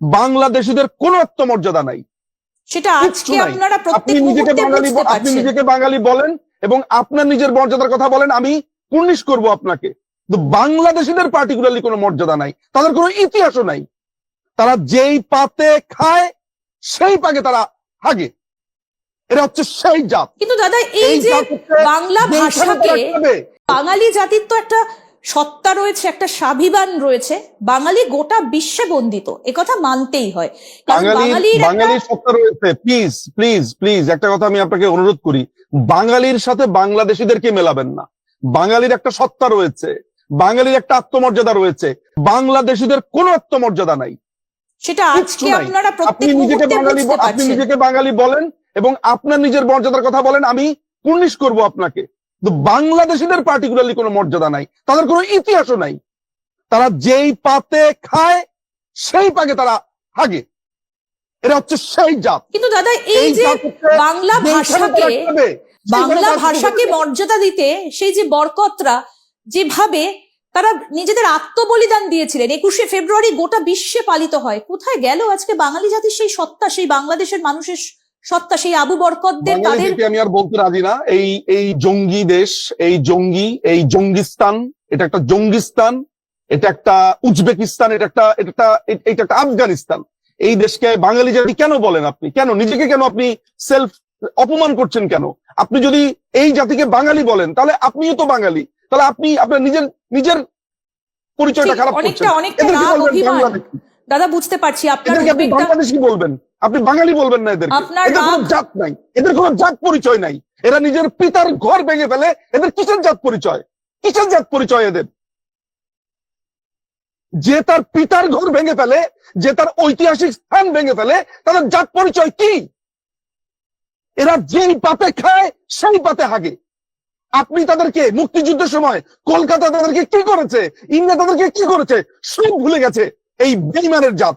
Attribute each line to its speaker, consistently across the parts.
Speaker 1: বাংলাদেশিদের কোন আত্মমর্যাদা নাই।
Speaker 2: সেটা আজকে আপনারা
Speaker 1: আপনি নিজেকে বাঙালি আপনি নিজেকে বাঙালি বলেন এবং আপনার নিজের মর্যাদার কথা বলেন আমি কুর্নিশ করব আপনাকে। বাংলাদেশিদের পার্টিকুলারলি কোনো মর্যাদা নাই। তাদের কোনো ইতিহাসও নাই। তারা যেই পাতে খায় সেই পাকে তারা হাগে। এটা হচ্ছে সেই জাত।
Speaker 2: কিন্তু দাদা এই যে বাংলা ভাষাকে বাঙালি জাতির তো একটা সত্তা রয়েছে একটা স্বাভিমান রয়েছে। বাঙালি গোটা বিশ্বে বন্দিত। একথা মানতেই হয়।
Speaker 1: বাঙালি
Speaker 2: বাঙালির
Speaker 1: সত্তা রয়েছে। প্লিজ প্লিজ প্লিজ একটা কথা আমি আপনাকে অনুরোধ করি। বাঙালির সাথে বাংলাদেশিদেরকে মেলাবেন না। বাঙালির একটা সত্তা রয়েছে। বাঙালির একটা আত্মমর্যাদা রয়েছে। বাংলাদেশিদের কোনো আত্মমর্যাদা নাই।
Speaker 2: সেটা আজকে আপনারা
Speaker 1: আপনি
Speaker 2: প্রত্যেক
Speaker 1: নিজেকে
Speaker 2: মুহূর্তে
Speaker 1: বাঙালি
Speaker 2: বুঝতে
Speaker 1: আপনি নিজেকে বাঙালি বলেন এবং আপনার নিজের মর্যাদার কথা বলেন আমি কুর্নিশ করব আপনাকে। কিন্তু বাংলাদেশিদের পার্টিকুলারলি কোনো মর্যাদা নাই তাদের কোনো ইতিহাসও নাই। তারা যেই পাতে খায় সেই পাকে তারা হাগে। এটা হচ্ছে সেই জাত।
Speaker 2: কিন্তু দাদা এই যে বাংলা ভাষাকে বাংলা ভাষাকে মর্যাদা দিতে সেই যে বরকতরা যেভাবে তারা নিজেদের আত্মবলিদান দিয়েছিলেন একুশে ফেব্রুয়ারি গোটা বিশ্বে পালিত হয়। কোথায় গেল আজকে বাঙালি জাতির সেই সত্তা সেই বাংলাদেশের মানুষের সত্তা সেই আবু বরকতদের তাদের
Speaker 1: আমি আর বলতে রাজি না। এই এই জঙ্গি দেশ এই জঙ্গি এই জঙ্গিস্তান এটা একটা জঙ্গিস্তান এটা একটা উজবেকিস্তান এটা একটা এটা এটা একটা আফগানিস্তান। এই দেশকে বাঙালি জাতি কেন বলেন আপনি? কেন? নিজেকে কেন আপনি সেলফ অপমান করছেন কেন? আপনি যদি এই জাতিকে বাঙালি বলেন তাহলে আপনিও তো বাঙালি। তাহলে আপনি আপনার নিজের নিজের পরিচয়টা খারাপ করছেন।
Speaker 2: দাদা বুঝতে পারছি আপনার
Speaker 1: আপনি বাংলাদেশি বলবেন? আপনি বাঙালি বলবেন না এদের এদের কোনো জাত নাই। এদের কোনো জাত পরিচয় নাই। এরা নিজের পিতার ঘর ভেঙে ফেলে এদের কিসের জাত পরিচয়? কিসের জাত পরিচয় এদের? যে তার পিতার ঘর ভেঙে ফেলে যে তার ঐতিহাসিক স্থান ভেঙে ফেলে তাদের জাত পরিচয় কি? এরা যেই পাতে খায় সেই পাতে হাগে। আপনি তাদেরকে মুক্তিযুদ্ধের সময় কলকাতা তাদেরকে কি করেছে? ইন্ডিয়া তাদেরকে কি করেছে? সব ভুলে গেছে। এই বেইমানের জাত।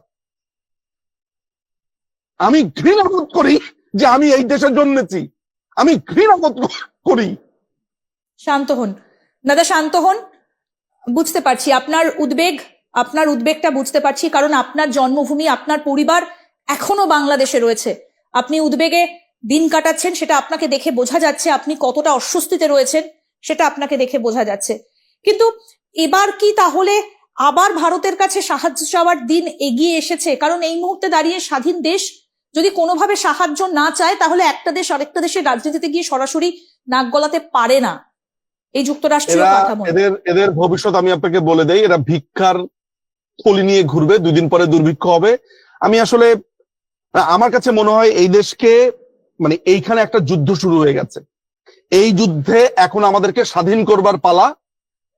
Speaker 1: আমি ঘৃণাবোধ করি যে আমি এই দেশে জন্মেছি। আমি ঘৃণাবোধ করি।
Speaker 2: শান্ত হন। দাদা, শান্ত হন। বুঝতে পারছি। আপনার উদ্বেগ, আপনার উদ্বেগটা বুঝতে পারছি, কারণ আপনার জন্মভূমি, আপনার পরিবার এখনও বাংলাদেশে রয়েছে। আপনি উদ্বেগে দিন কাটাচ্ছেন, সেটা আপনাকে দেখে বোঝা যাচ্ছে আপনি কতটা অস্বস্তিতে রয়েছেন, সেটা আপনাকে দেখে বোঝা যাচ্ছে। কিন্তু এবার কি তাহলে আবার ভারতের কাছে সাহায্য চাওয়ার দিন এগিয়ে এসেছে? কারণ এই মুহূর্তে দাঁড়িয়ে স্বাধীন দেশ যদি কোনোভাবে সাহায্য না চায় তাহলে একটা দেশ আরেকটা দেশের রাজনীতিতে গিয়ে সরাসরি নাক গলাতে পারে না। এই যুক্তরাষ্ট্রীয় কাঠামো
Speaker 1: এদের এদের ভবিষ্যৎ আমি আপনাকে বলে দেই এরা ভিক্ষার থলি নিয়ে ঘুরবে দুদিন পরে দুর্ভিক্ষ হবে। আমি আসলে আমার কাছে মনে হয় এই দেশকে মানে এইখানে একটা যুদ্ধ শুরু হয়ে গেছে। এই যুদ্ধে এখন আমাদেরকে স্বাধীন করবার পালা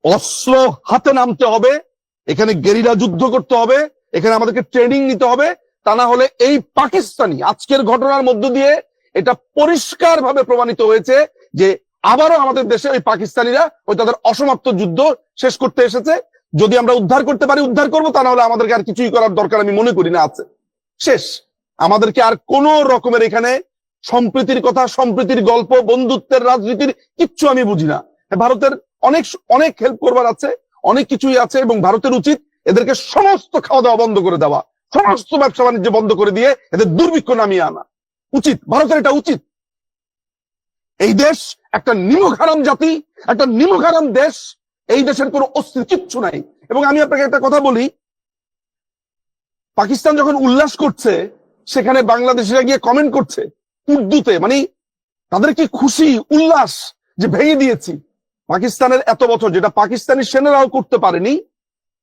Speaker 1: অস্ত্র হাতে নামতে হবে এখানে গেরিলা যুদ্ধ করতে হবে এখানে আমাদেরকে ট্রেনিং নিতে হবে তা না হলে এই পাকিস্তানি আজকের ঘটনার মধ্য দিয়ে এটা পরিষ্কার ভাবে প্রমাণিত হয়েছে যে আবারও আমাদের দেশে ওই পাকিস্তানিরা ওই তাদের অসমাপ্ত যুদ্ধ শেষ করতে এসেছে। যদি আমরা উদ্ধার করতে পারি, উদ্ধার করব, তা না হলে আমাদেরকে আর কিছুই করার দরকার আমি মনে করি না আছে শেষ। আমাদেরকে আর কোন রকমের এখানে সম্প্রীতির কথা, সম্প্রীতির গল্প, বন্ধুত্বের রাজনীতির কিচ্ছু আমি বুঝি না। ভারতের অনেক অনেক হেল্প করবার আছে, অনেক কিছুই আছে এবং ভারতের উচিত এদেরকে সমস্ত খাওয়া দাওয়া বন্ধ করে দেওয়া। সমস্ত ব্যবসা বাণিজ্য বন্ধ করে দিয়ে এদের দুর্ভিক্ষ নামিয়ে আনা। উচিত। ভারতের এটা উচিত। এই দেশ একটা নিমখারাম জাতি, একটা নিমখারাম দেশ। এই দেশের কোনো অস্তিত্ব কিচ্ছু নাই। এবং আমি আপনাকে একটা কথা বলি, পাকিস্তান যখন উল্লাস করছে, সেখানে বাংলাদেশিরা গিয়ে কমেন্ট করছে, উর্দুতে মানে তাদের কি খুশি, উল্লাস যে ভেঙে দিয়েছি? পাকিস্তানের এত বছর যেটা পাকিস্তানি সেনারাও করতে পারেনি,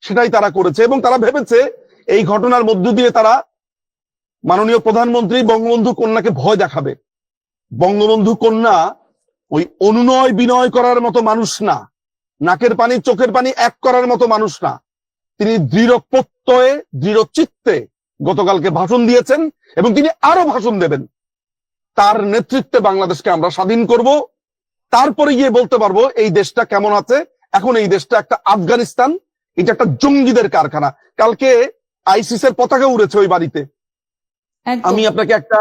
Speaker 1: সেটাই তারা করেছে এবং তারা ভেবেছে এই ঘটনার মধ্য দিয়ে তারা মাননীয় প্রধানমন্ত্রী বঙ্গবন্ধু কন্যাকে ভয় দেখাবে। বঙ্গবন্ধু কন্যা ওই অনুনয় বিনয় করার মতো মানুষ না। নাকের পানি, চোখের পানি এক করার মতো মানুষ না। তিনি দৃঢ় প্রত্যয়ে, দৃঢ় চিত্তে গতকালকে ভাষণ দিয়েছেন এবং তিনি আরও ভাষণ দেবেন। তার নেতৃত্বে বাংলাদেশকে আমরা স্বাধীন করব। তারপরে গিয়ে বলতে পারব, এই দেশটা কেমন আছে? এখন এই দেশটা একটা আফগানিস্তান, এটা একটা জঙ্গিদের কারখানা। কালকে আইসিস এর পতাকা উড়েছে ওই বাড়িতে। আমি আপনাকে একটা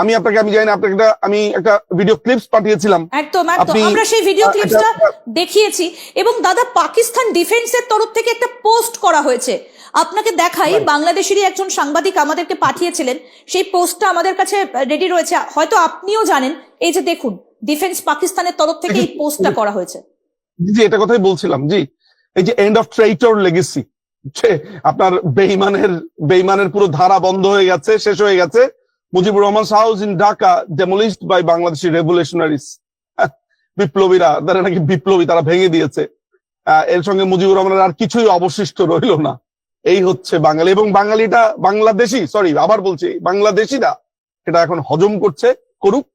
Speaker 1: আমি আপনাকে আমি জানি না আপনাকে একটা আমি একটা ভিডিও ক্লিপস পাঠিয়েছিলাম।
Speaker 2: একদম একদম। আমরা সেই ভিডিও ক্লিপসটা দেখিয়েছি এবং দাদা পাকিস্তান ডিফেন্সের তরফ থেকে একটা পোস্ট করা হয়েছে। আপনাকে দেখাই বাংলাদেশেরই একজন সাংবাদিক আমাদেরকে পাঠিয়েছিলেন। সেই পোস্টটা আমাদের কাছে রেডি রয়েছে। হয়তো আপনিও জানেন এই যে দেখুন ডিফেন্স পাকিস্তানের তরফ থেকে এই পোস্টটা করা হয়েছে।
Speaker 1: জি এটা কথাই বলছিলাম জি। এই যে এন্ড অফ ট্রেইটর লেগেসি আপনার বেইমানের বেইমানের পুরো ধারা বন্ধ হয়ে গেছে, শেষ হয়ে গেছে। Mujibur Rahman house in Dhaka demolished by Bangladeshi revolutionaries বিপ্লবীরা, তারা নাকি বিপ্লবী, তারা ভেঙে দিয়েছে। এর সঙ্গে মুজিবুর রহমানের আর কিছুই অবশিষ্ট রইল না। এই হচ্ছে বাঙালি, এবং বাঙালিটা বাংলাদেশি সরি আবার বলছি, বাংলাদেশিরা এটা এখন হজম করছে, করুক,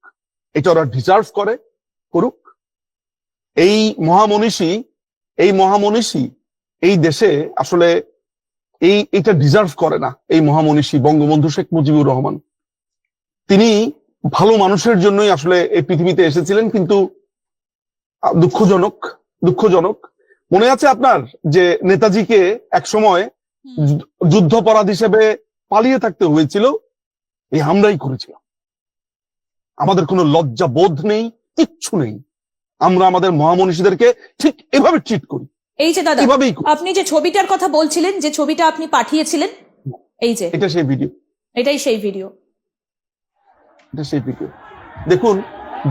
Speaker 1: এটা ওরা ডিজার্ভ করে, করুক। এই মহামনীষী এই মহামনীষী এই দেশে আসলে এই এটা ডিজার্ভ করে না এই মহামনীষী বঙ্গবন্ধু শেখ মুজিবুর রহমান। তিনি ভালো মানুষের জন্যই আসলে এই পৃথিবীতে এসেছিলেন কিন্তু দুঃখজনক দুঃখজনক। মনে আছে আপনার যে নেতাজিকে এক সময় যুদ্ধ- যুদ্ধপরাধ হিসেবে পালিয়ে থাকতে হয়েছিল এই আমরাই করেছিলাম। আমাদের কোনো লজ্জা বোধ নেই কিচ্ছু নেই। আমরা আমাদের মহামনীষীদেরকে ঠিক এভাবে ট্রিট করি।
Speaker 2: এই যে দাদা আপনি যে ছবিটার কথা বলছিলেন যে ছবিটা আপনি পাঠিয়েছিলেন এই যে।
Speaker 1: এটা সেই ভিডিও।
Speaker 2: এটাই সেই ভিডিও।
Speaker 1: এটা সেই ভিডিও। দেখুন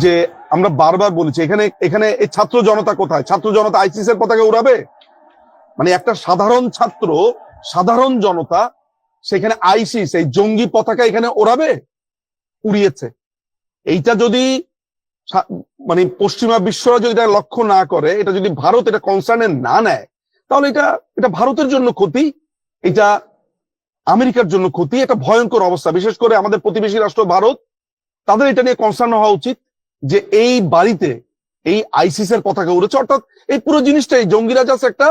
Speaker 1: যে আমরা বারবার বলেছি এখানে এখানে এই ছাত্র জনতা কোথায়? ছাত্র জনতা আইসিস এর পতাকা উড়াবে? মানে একটা সাধারণ ছাত্র সাধারণ জনতা সেখানে আইসিস এই জঙ্গি পতাকা এখানে ওড়াবে? উড়িয়েছে। এইটা যদি মানে পশ্চিমা বিশ্বরা যদি এটা লক্ষ্য না করে, এটা যদি ভারত এটা কনসার্নে না নেয়, তাহলে এটা এটা ভারতের জন্য ক্ষতি, এটা আমেরিকার জন্য ক্ষতি, এটা ভয়ঙ্কর অবস্থা। বিশেষ করে আমাদের প্রতিবেশী রাষ্ট্র ভারত, তাদের এটা নিয়ে কনসার্ন হওয়া উচিত যে এই বাড়িতে, এই আইসিস এর পতাকা উড়েছে। অর্থাৎ এই পুরো জিনিসটাই জঙ্গিরা জাস্ট একটা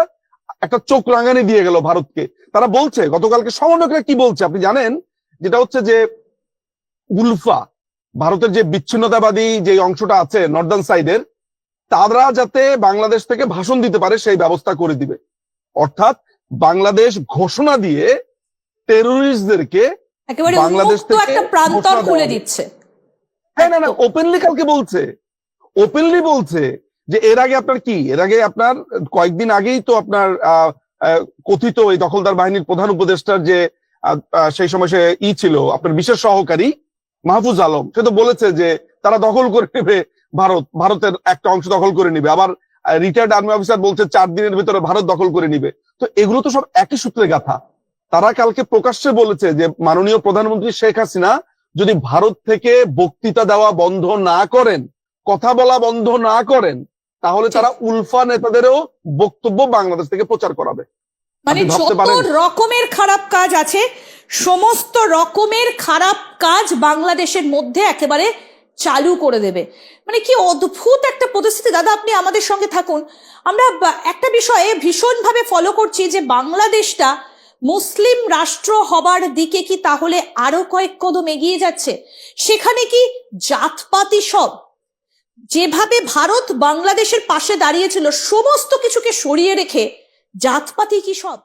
Speaker 1: একটা চোখ রাঙানি দিয়ে গেল ভারতকে। তারা বলছে, গতকালকে সমন্বয়করা কি বলছে আপনি জানেন? যেটা হচ্ছে যে উলফা ভারতের যে বিচ্ছিন্নতাবাদী যে অংশটা আছে নর্দার্ন সাইডের তারা যাতে বাংলাদেশ থেকে ভাষণ দিতে পারে সেই ব্যবস্থা করে দিবে। অর্থাৎ বাংলাদেশ ঘোষণা দিয়ে টেরোরিস্টদেরকে বাংলাদেশ থেকে
Speaker 2: একটা প্রান্তর খুলে দিচ্ছে।
Speaker 1: হ্যাঁ না না ওপেনলি কালকে বলছে। ওপেনলি বলছে যে এর আগে আপনার কি? এর আগে আপনার কয়েকদিন আগেই তো আপনার কথিত এই দখলদার বাহিনীর প্রধান উপদেষ্টার যে সেই সময় সে ই ছিল আপনার বিশেষ সহকারী মাহফুজ আলম সে তো বলেছে যে তারা দখল করে নেবে ভারত ভারতের একটা অংশ দখল করে নিবে। আবার রিটায়ার্ড আর্মি অফিসার বলছে চার দিনের ভিতরে ভারত দখল করে নিবে। তো এগুলো তো সব একই সূত্রে গাথা। তারা কালকে প্রকাশ্যে বলেছে যে মাননীয় প্রধানমন্ত্রী শেখ হাসিনা যদি ভারত থেকে বক্তৃতা দেওয়া বন্ধ না করেন কথা বলা বন্ধ না করেন তাহলে তারা উলফা নেতাদেরও বক্তব্য বাংলাদেশ থেকে প্রচার করাবে।
Speaker 2: মানে যত? রকমের খারাপ কাজ আছে সমস্ত রকমের খারাপ কাজ বাংলাদেশের মধ্যে একেবারে চালু করে দেবে। মানে কি অদ্ভুত একটা পরিস্থিতি। দাদা, আপনি আমাদের সঙ্গে থাকুন। আমরা একটা বিষয়ে ভীষণভাবে ফলো করছি যে বাংলাদেশটা মুসলিম রাষ্ট্র হবার দিকে কি তাহলে আরও কয়েক কদম এগিয়ে যাচ্ছে? সেখানে কি জাতপাতি সব, যেভাবে ভারত বাংলাদেশের পাশে দাঁড়িয়েছিল, সমস্ত কিছুকে সরিয়ে রেখে জাতপাতি কি সব?